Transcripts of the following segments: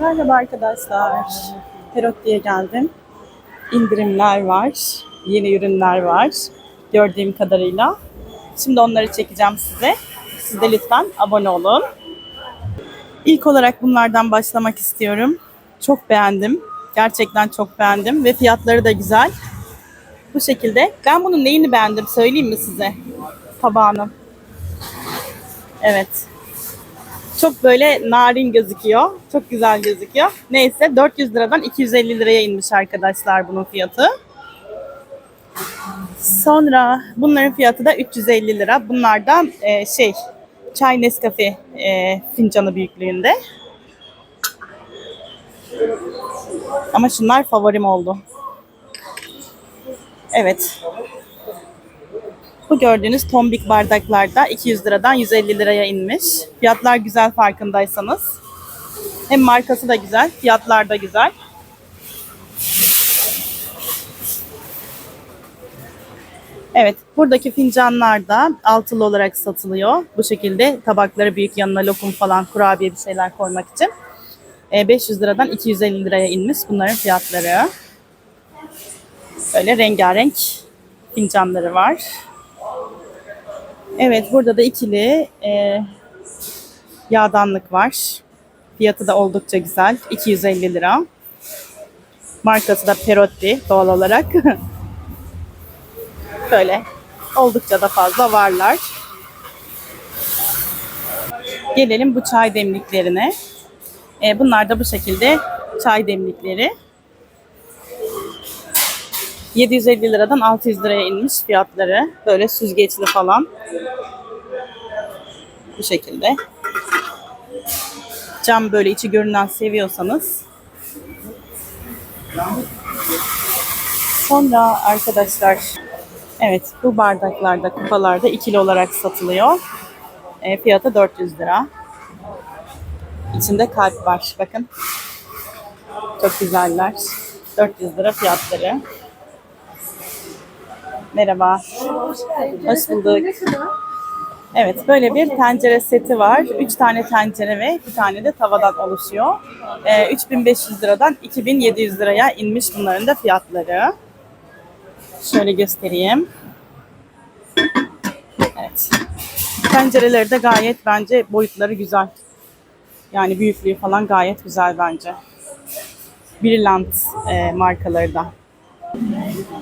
Merhaba arkadaşlar. Perot diye geldim. İndirimler var. Yeni ürünler var. Gördüğüm kadarıyla. Şimdi onları çekeceğim size. Siz de lütfen abone olun. İlk olarak bunlardan başlamak istiyorum. Çok beğendim. Gerçekten çok beğendim ve fiyatları da güzel. Bu şekilde. Ben bunun neyini beğendim söyleyeyim mi size? Tabağını. Evet. Çok böyle narin gözüküyor. Çok güzel gözüküyor. Neyse 400 liradan 250 liraya inmiş arkadaşlar bunun fiyatı. Sonra bunların fiyatı da 350 lira. Bunlar da e, şey çay Nescafe e, fincanı büyüklüğünde. Ama şunlar favorim oldu. Evet. Bu gördüğünüz tombik bardaklarda 200 liradan 150 liraya inmiş. Fiyatlar güzel farkındaysanız. Hem markası da güzel, fiyatlar da güzel. Evet, buradaki fincanlar da altılı olarak satılıyor. Bu şekilde tabakları büyük yanına lokum falan kurabiye bir şeyler koymak için. E, 500 liradan 250 liraya inmiş bunların fiyatları. Böyle rengarenk fincanları var. Evet burada da ikili e, yağdanlık var. Fiyatı da oldukça güzel. 250 lira. Markası da Perotti doğal olarak. Böyle oldukça da fazla varlar. Gelelim bu çay demliklerine. E, bunlar da bu şekilde çay demlikleri. 750 liradan 600 liraya inmiş fiyatları. Böyle süzgeçli falan. Bu şekilde. Cam böyle içi görünen seviyorsanız. Sonra arkadaşlar evet bu bardaklarda kupalarda ikili olarak satılıyor. E, fiyatı 400 lira. İçinde kalp var. Bakın. Çok güzeller. 400 lira fiyatları. Merhaba. Hoş bulduk. Evet böyle bir tencere seti var. 3 tane tencere ve bir tane de tavadan oluşuyor. Ee, 3500 liradan 2700 liraya inmiş bunların da fiyatları. Şöyle göstereyim. Evet. Tencereleri de gayet bence boyutları güzel. Yani büyüklüğü falan gayet güzel bence. Brilliant e, markaları da.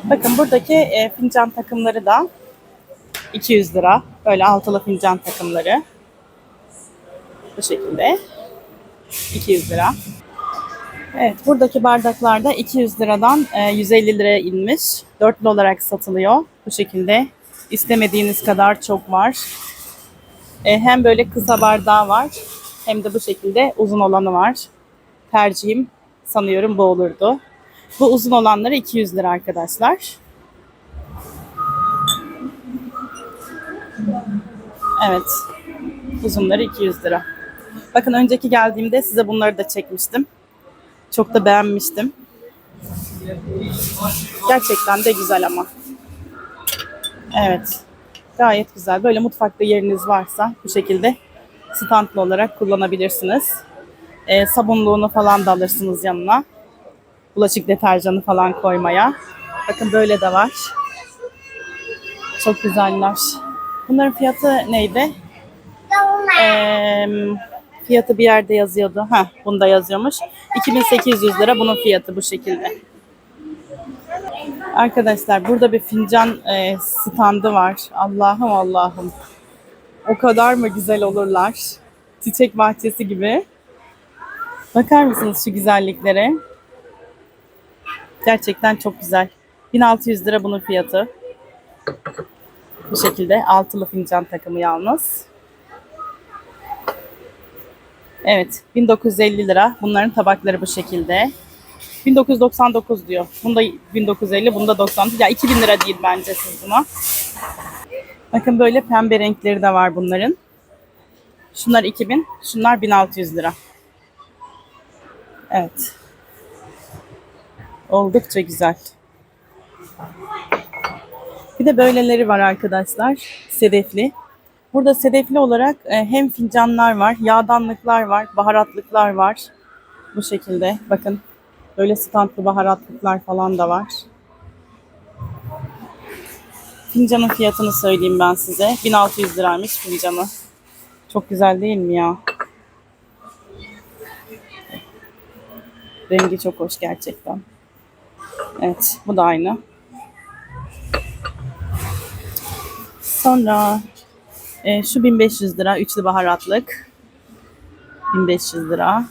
Bakın buradaki e, fincan takımları da 200 lira. Böyle altılı fincan takımları. Bu şekilde. 200 lira. Evet buradaki bardaklar da 200 liradan e, 150 liraya inmiş. Dörtlü olarak satılıyor. Bu şekilde. İstemediğiniz kadar çok var. E, hem böyle kısa bardağı var. Hem de bu şekilde uzun olanı var. Tercihim sanıyorum bu olurdu. Bu uzun olanları 200 lira arkadaşlar. Evet. Uzunları 200 lira. Bakın önceki geldiğimde size bunları da çekmiştim. Çok da beğenmiştim. Gerçekten de güzel ama. Evet. Gayet güzel. Böyle mutfakta yeriniz varsa bu şekilde standlı olarak kullanabilirsiniz. E, sabunluğunu falan da alırsınız yanına bulaşık deterjanı falan koymaya. Bakın böyle de var. Çok güzeller. Bunların fiyatı neydi? Ee, fiyatı bir yerde yazıyordu. Ha, bunda yazıyormuş. 2800 lira bunun fiyatı bu şekilde. Arkadaşlar burada bir fincan e, standı var. Allah'ım Allah'ım. O kadar mı güzel olurlar? Çiçek bahçesi gibi. Bakar mısınız şu güzelliklere? Gerçekten çok güzel. 1600 lira bunun fiyatı. Bu şekilde altılı fincan takımı yalnız. Evet 1950 lira. Bunların tabakları bu şekilde. 1999 diyor. Bunda 1950, bunda 90. Ya 2000 lira değil bence siz buna. Bakın böyle pembe renkleri de var bunların. Şunlar 2000, şunlar 1600 lira. Evet. Oldukça güzel. Bir de böyleleri var arkadaşlar. Sedefli. Burada sedefli olarak e, hem fincanlar var, yağdanlıklar var, baharatlıklar var. Bu şekilde bakın. Böyle standlı baharatlıklar falan da var. Fincanın fiyatını söyleyeyim ben size. 1600 liraymış fincanı. Çok güzel değil mi ya? Rengi çok hoş gerçekten. Evet, bu da aynı. Sonra e, şu 1500 lira üçlü baharatlık. 1500 lira.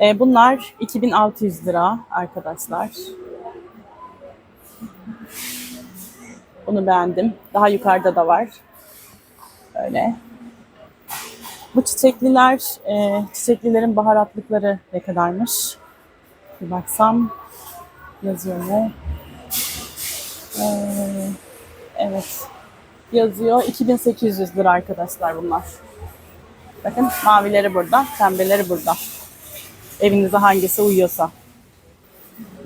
E, bunlar 2600 lira arkadaşlar. Bunu beğendim. Daha yukarıda da var. Böyle. Bu çiçekliler, e, çiçeklilerin baharatlıkları ne kadarmış? Bir baksam yazıyor mu? Ee, evet. Yazıyor. 2800 lira arkadaşlar bunlar. Bakın mavileri burada, pembeleri burada. Evinize hangisi uyuyorsa.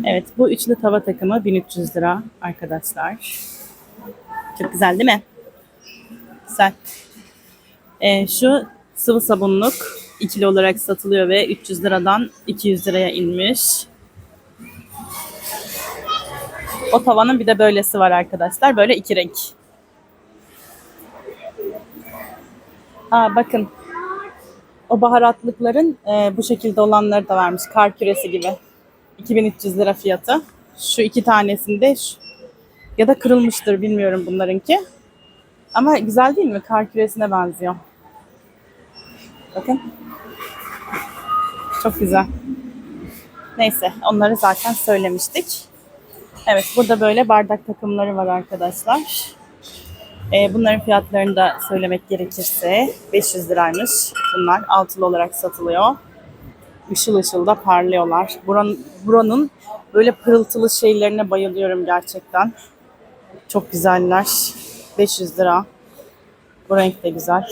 Evet bu üçlü tava takımı 1300 lira arkadaşlar. Çok güzel değil mi? Güzel. Ee, şu sıvı sabunluk ikili olarak satılıyor ve 300 liradan 200 liraya inmiş. O tavanın bir de böylesi var arkadaşlar. Böyle iki renk. Aa, bakın. O baharatlıkların e, bu şekilde olanları da varmış. Kar küresi gibi. 2300 lira fiyatı. Şu iki tanesinde şu, ya da kırılmıştır bilmiyorum bunlarınki. Ama güzel değil mi? Kar küresine benziyor. Bakın. Çok güzel. Neyse onları zaten söylemiştik. Evet burada böyle bardak takımları var arkadaşlar. Ee, bunların fiyatlarını da söylemek gerekirse 500 liraymış. Bunlar altılı olarak satılıyor. Işıl ışıl da parlıyorlar. Buranın, buranın böyle pırıltılı şeylerine bayılıyorum gerçekten. Çok güzeller. 500 lira. Bu renk de güzel.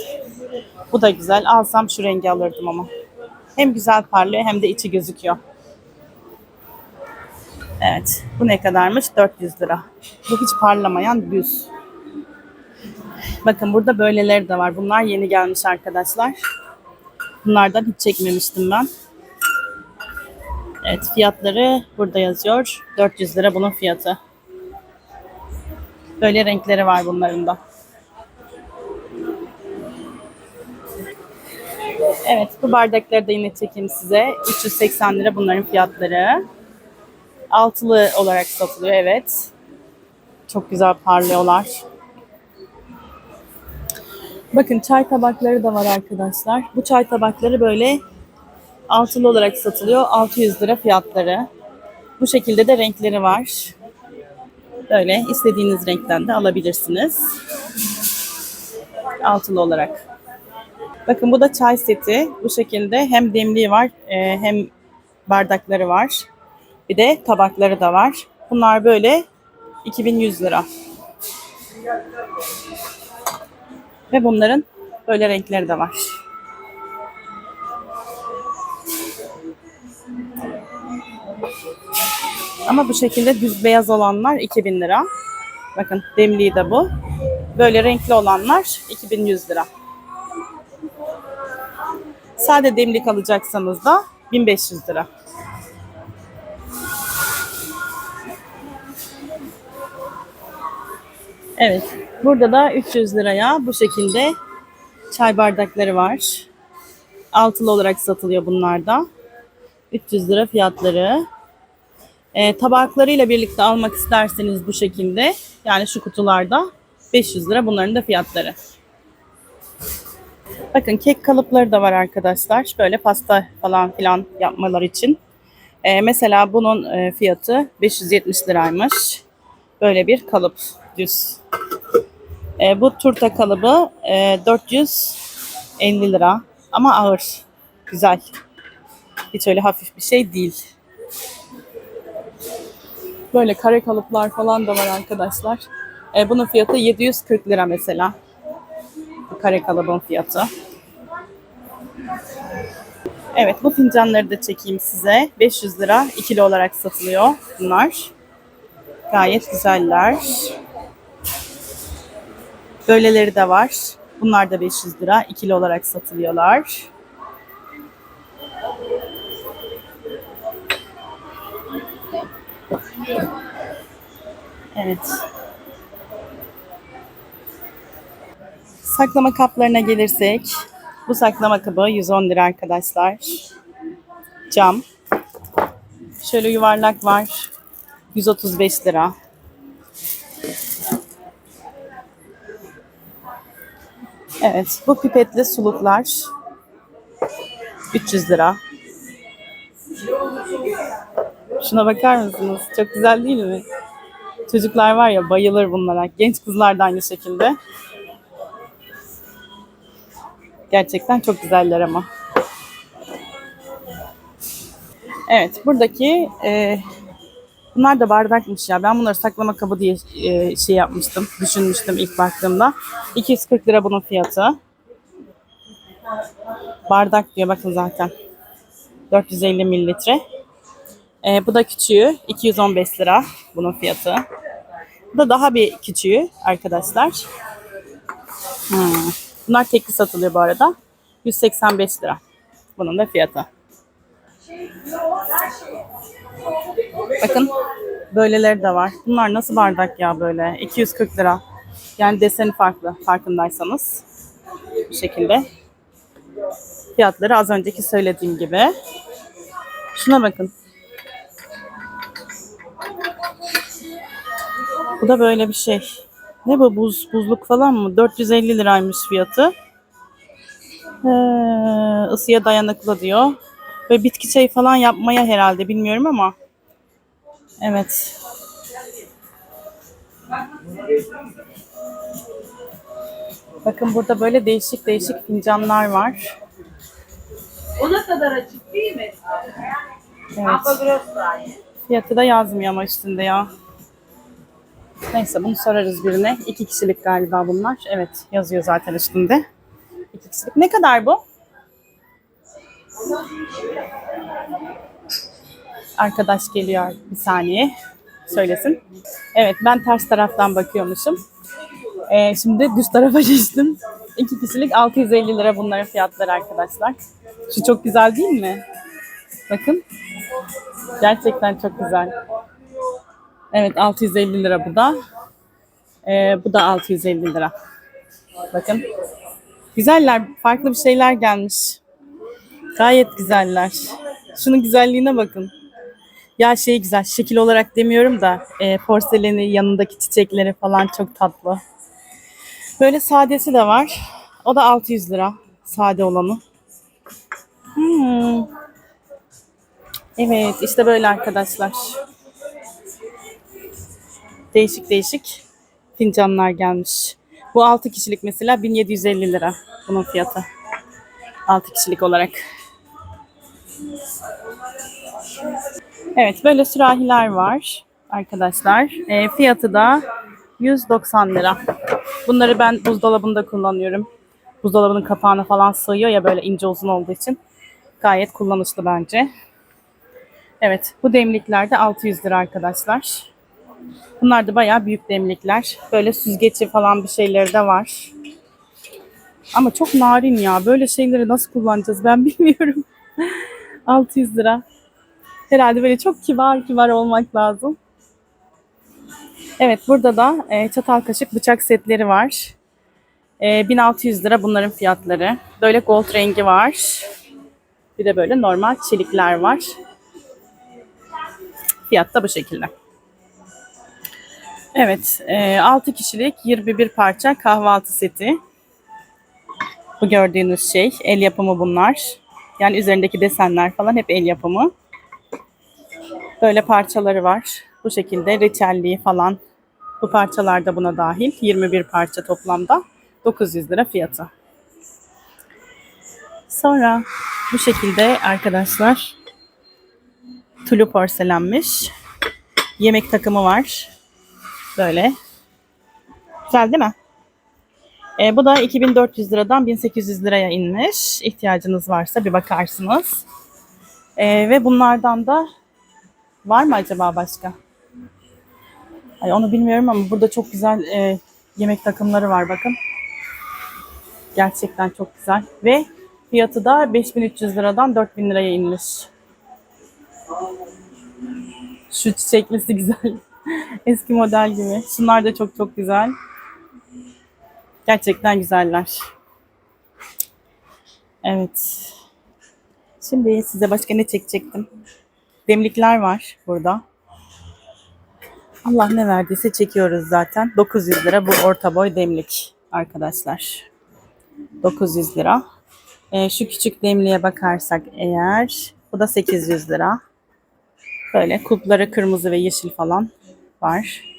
Bu da güzel. Alsam şu rengi alırdım ama. Hem güzel parlıyor hem de içi gözüküyor. Evet. Bu ne kadarmış? 400 lira. Bu hiç parlamayan düz. Bakın burada böyleleri de var. Bunlar yeni gelmiş arkadaşlar. Bunlardan hiç çekmemiştim ben. Evet fiyatları burada yazıyor. 400 lira bunun fiyatı. Böyle renkleri var bunların da. Evet bu bardakları da yine çekeyim size. 380 lira bunların fiyatları. Altılı olarak satılıyor evet. Çok güzel parlıyorlar. Bakın çay tabakları da var arkadaşlar. Bu çay tabakları böyle altılı olarak satılıyor. 600 lira fiyatları. Bu şekilde de renkleri var. Böyle istediğiniz renkten de alabilirsiniz. Altılı olarak. Bakın bu da çay seti. Bu şekilde hem demliği var e, hem bardakları var. Bir de tabakları da var. Bunlar böyle 2100 lira. Ve bunların böyle renkleri de var. Ama bu şekilde düz beyaz olanlar 2000 lira. Bakın demliği de bu. Böyle renkli olanlar 2100 lira. Sade demlik alacaksanız da 1500 lira. Evet. Burada da 300 liraya bu şekilde çay bardakları var. Altılı olarak satılıyor bunlar da. 300 lira fiyatları. E, tabaklarıyla birlikte almak isterseniz bu şekilde yani şu kutularda 500 lira bunların da fiyatları. Bakın kek kalıpları da var arkadaşlar. Böyle pasta falan filan yapmalar için. E, mesela bunun e, fiyatı 570 liraymış. Böyle bir kalıp düz. E, bu turta kalıbı e, 450 lira ama ağır. Güzel. Hiç öyle hafif bir şey değil. Böyle kare kalıplar falan da var arkadaşlar. E, bunun fiyatı 740 lira mesela. Bu kare kalıbın fiyatı. Evet bu fincanları da çekeyim size. 500 lira ikili olarak satılıyor bunlar. Gayet güzeller. Böyleleri de var. Bunlar da 500 lira. ikili olarak satılıyorlar. Evet. Saklama kaplarına gelirsek, bu saklama kabı 110 lira arkadaşlar. Cam. Şöyle yuvarlak var. 135 lira. Evet, bu pipetli suluklar 300 lira. Şuna bakar mısınız? Çok güzel değil mi? Çocuklar var ya bayılır bunlara. Genç kızlar da aynı şekilde. Gerçekten çok güzeller ama. Evet, buradaki e, bunlar da bardakmış ya. Ben bunları saklama kabı diye e, şey yapmıştım, düşünmüştüm ilk baktığımda. 240 lira bunun fiyatı. Bardak diyor bakın zaten. 450 mililitre. E, bu da küçüğü 215 lira bunun fiyatı. Bu da daha bir küçüğü arkadaşlar. Hmm. Bunlar tekli satılıyor bu arada. 185 lira. Bunun da fiyatı. Bakın böyleleri de var. Bunlar nasıl bardak ya böyle? 240 lira. Yani deseni farklı farkındaysanız. Bu şekilde. Fiyatları az önceki söylediğim gibi. Şuna bakın. Bu da böyle bir şey. Ne bu buz buzluk falan mı? 450 liraymış fiyatı. Ee, ısıya dayanıklı diyor. Ve bitki çayı falan yapmaya herhalde bilmiyorum ama. Evet. Bakın burada böyle değişik değişik fincanlar var. Ona kadar açık değil mi? Evet. Fiyatı da yazmıyor ama üstünde ya. Neyse bunu sorarız birine. İki kişilik galiba bunlar. Evet yazıyor zaten üstünde. İki kişilik. Ne kadar bu? Arkadaş geliyor bir saniye. Söylesin. Evet ben ters taraftan bakıyormuşum. Ee, şimdi düz tarafa geçtim. İki kişilik 650 lira bunların fiyatları arkadaşlar. Şu çok güzel değil mi? Bakın. Gerçekten çok güzel. Evet 650 lira bu da. Ee, bu da 650 lira. Bakın. Güzeller. Farklı bir şeyler gelmiş. Gayet güzeller. Şunun güzelliğine bakın. Ya şey güzel. Şekil olarak demiyorum da e, porseleni yanındaki çiçekleri falan çok tatlı. Böyle sadesi de var. O da 600 lira. Sade olanı. Hmm. Evet işte böyle arkadaşlar. Değişik değişik fincanlar gelmiş. Bu 6 kişilik mesela 1750 lira bunun fiyatı. 6 kişilik olarak. Evet böyle sürahiler var arkadaşlar. E, fiyatı da 190 lira. Bunları ben buzdolabında kullanıyorum. Buzdolabının kapağına falan sığıyor ya böyle ince uzun olduğu için. Gayet kullanışlı bence. Evet bu demlikler de 600 lira arkadaşlar. Bunlar da bayağı büyük demlikler. Böyle süzgeci falan bir şeyleri de var. Ama çok narin ya. Böyle şeyleri nasıl kullanacağız ben bilmiyorum. 600 lira. Herhalde böyle çok kibar kibar olmak lazım. Evet burada da e, çatal kaşık bıçak setleri var. E, 1600 lira bunların fiyatları. Böyle gold rengi var. Bir de böyle normal çelikler var. Fiyat da bu şekilde. Evet, e, 6 kişilik 21 parça kahvaltı seti. Bu gördüğünüz şey, el yapımı bunlar. Yani üzerindeki desenler falan hep el yapımı. Böyle parçaları var. Bu şekilde reçelliği falan. Bu parçalar da buna dahil. 21 parça toplamda. 900 lira fiyatı. Sonra bu şekilde arkadaşlar tulu porselenmiş. Yemek takımı var. Böyle. Güzel değil mi? E, bu da 2400 liradan 1800 liraya inmiş. İhtiyacınız varsa bir bakarsınız. E, ve bunlardan da var mı acaba başka? Ay, onu bilmiyorum ama burada çok güzel e, yemek takımları var bakın. Gerçekten çok güzel. Ve fiyatı da 5300 liradan 4000 liraya inmiş. Şu çiçeklisi güzel. Eski model gibi. Şunlar da çok çok güzel. Gerçekten güzeller. Evet. Şimdi size başka ne çekecektim? Demlikler var burada. Allah ne verdiyse çekiyoruz zaten. 900 lira bu orta boy demlik arkadaşlar. 900 lira. Ee, şu küçük demliğe bakarsak eğer bu da 800 lira. Böyle kulpları kırmızı ve yeşil falan var.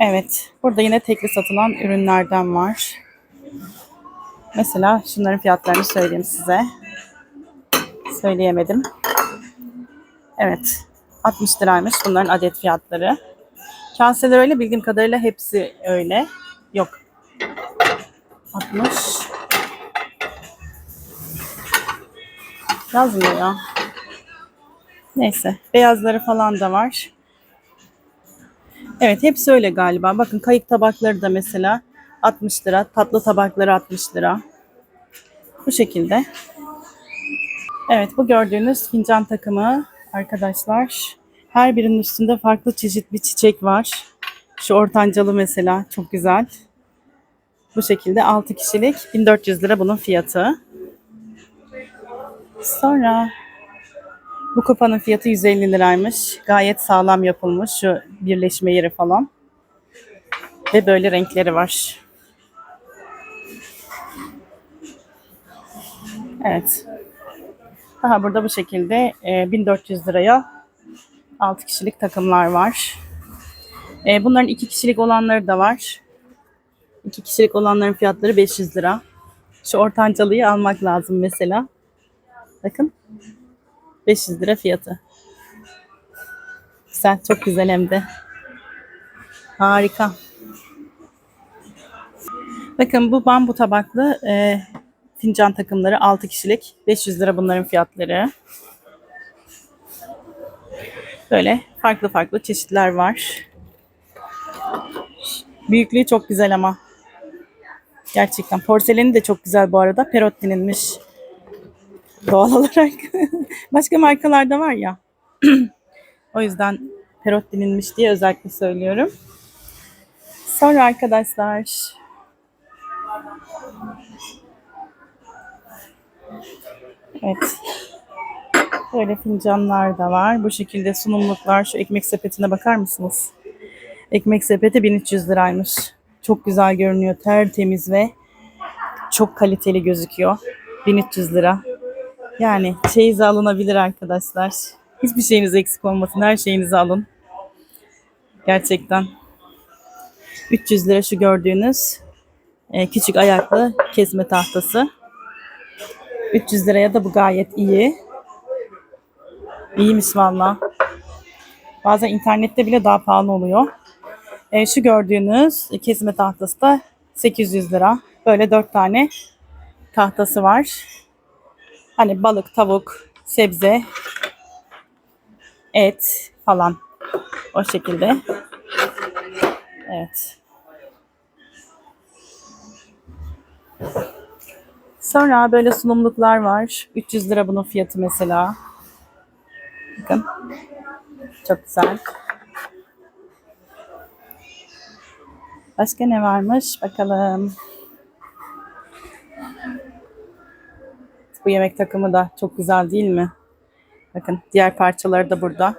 Evet, burada yine tekli satılan ürünlerden var. Mesela şunların fiyatlarını söyleyeyim size. Söyleyemedim. Evet, 60 liraymış bunların adet fiyatları. Kaseler öyle bildiğim kadarıyla hepsi öyle. Yok. 60. Yazmıyor ya. Neyse. Beyazları falan da var. Evet hepsi öyle galiba. Bakın kayık tabakları da mesela 60 lira. Tatlı tabakları 60 lira. Bu şekilde. Evet bu gördüğünüz fincan takımı arkadaşlar. Her birinin üstünde farklı çeşit bir çiçek var. Şu ortancalı mesela çok güzel. Bu şekilde 6 kişilik 1400 lira bunun fiyatı. Sonra bu kupanın fiyatı 150 liraymış. Gayet sağlam yapılmış şu birleşme yeri falan. Ve böyle renkleri var. Evet. Daha burada bu şekilde e, 1400 liraya 6 kişilik takımlar var. E, bunların 2 kişilik olanları da var. 2 kişilik olanların fiyatları 500 lira. Şu ortancalıyı almak lazım mesela. Bakın. 500 lira fiyatı. Güzel, çok güzel hem de. Harika. Bakın bu bambu tabaklı e, fincan takımları 6 kişilik. 500 lira bunların fiyatları. Böyle farklı farklı çeşitler var. Büyüklüğü çok güzel ama. Gerçekten. Porseleni de çok güzel bu arada. Perotti'ninmiş. Doğal olarak. Başka markalarda var ya. o yüzden Perotti'ninmiş diye özellikle söylüyorum. Sonra arkadaşlar Evet. Böyle fincanlar da var. Bu şekilde sunumluklar. Şu ekmek sepetine bakar mısınız? Ekmek sepeti 1300 liraymış. Çok güzel görünüyor. Tertemiz ve çok kaliteli gözüküyor. 1300 lira. Yani çeyiz alınabilir arkadaşlar. Hiçbir şeyiniz eksik olmasın. Her şeyinizi alın. Gerçekten. 300 lira şu gördüğünüz e, küçük ayaklı kesme tahtası. 300 liraya da bu gayet iyi. İyiymiş valla. Bazen internette bile daha pahalı oluyor. E, şu gördüğünüz kesme tahtası da 800 lira. Böyle 4 tane tahtası var. Hani balık, tavuk, sebze, et falan. O şekilde. Evet. Sonra böyle sunumluklar var. 300 lira bunun fiyatı mesela. Bakın. Çok güzel. Başka ne varmış? Bakalım. Bu yemek takımı da çok güzel değil mi? Bakın diğer parçaları da burada.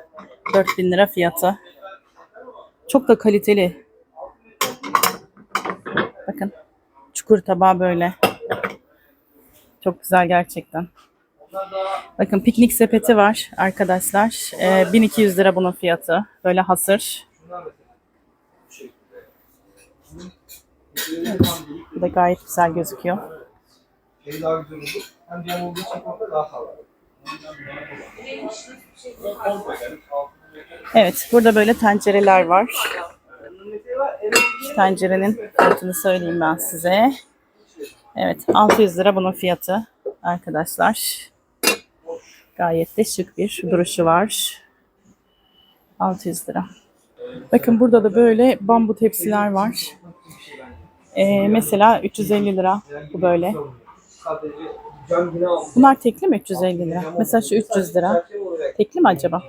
4000 lira fiyatı. Çok da kaliteli. Bakın. Çukur tabağı böyle. Çok güzel gerçekten. Bakın piknik sepeti var arkadaşlar. Ee, 1200 lira bunun fiyatı. Böyle hasır. Evet, bu da gayet güzel gözüküyor. şey. Hem cam olduğu komple daha sağlam. Evet, burada böyle tencereler var. Şu tencerenin fiyatını söyleyeyim ben size. Evet, 600 lira bunun fiyatı arkadaşlar. Gayet de şık bir duruşu var. 600 lira. Bakın burada da böyle bambu tepsiler var. Ee, mesela 350 lira bu böyle. Bunlar tekli mi 350 lira? Mesela şu 300 lira. Tekli mi acaba?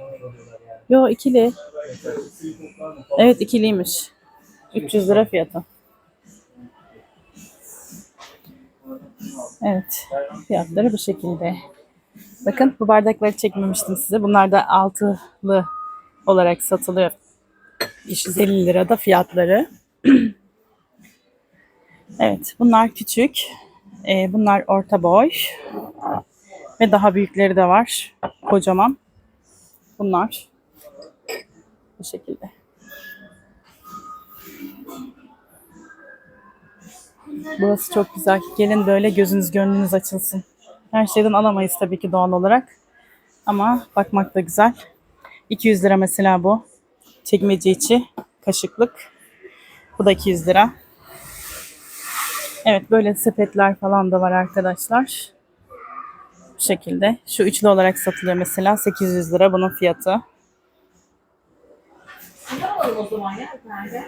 Yo ikili. Evet ikiliymiş. 300 lira fiyatı. Evet. Fiyatları bu şekilde. Bakın bu bardakları çekmemiştim size. Bunlar da altılı olarak satılıyor. 350 lira da fiyatları. evet bunlar küçük. Ee, bunlar orta boy. Ve daha büyükleri de var. Kocaman. Bunlar. Bu şekilde. Burası çok güzel. Gelin böyle gözünüz gönlünüz açılsın. Her şeyden alamayız tabii ki doğal olarak. Ama bakmak da güzel. 200 lira mesela bu. Çekmece içi kaşıklık. Bu da 200 lira. Evet böyle sepetler falan da var arkadaşlar. Bu şekilde. Şu üçlü olarak satılıyor mesela. 800 lira bunun fiyatı. Alalım o zaman ya? Nerede?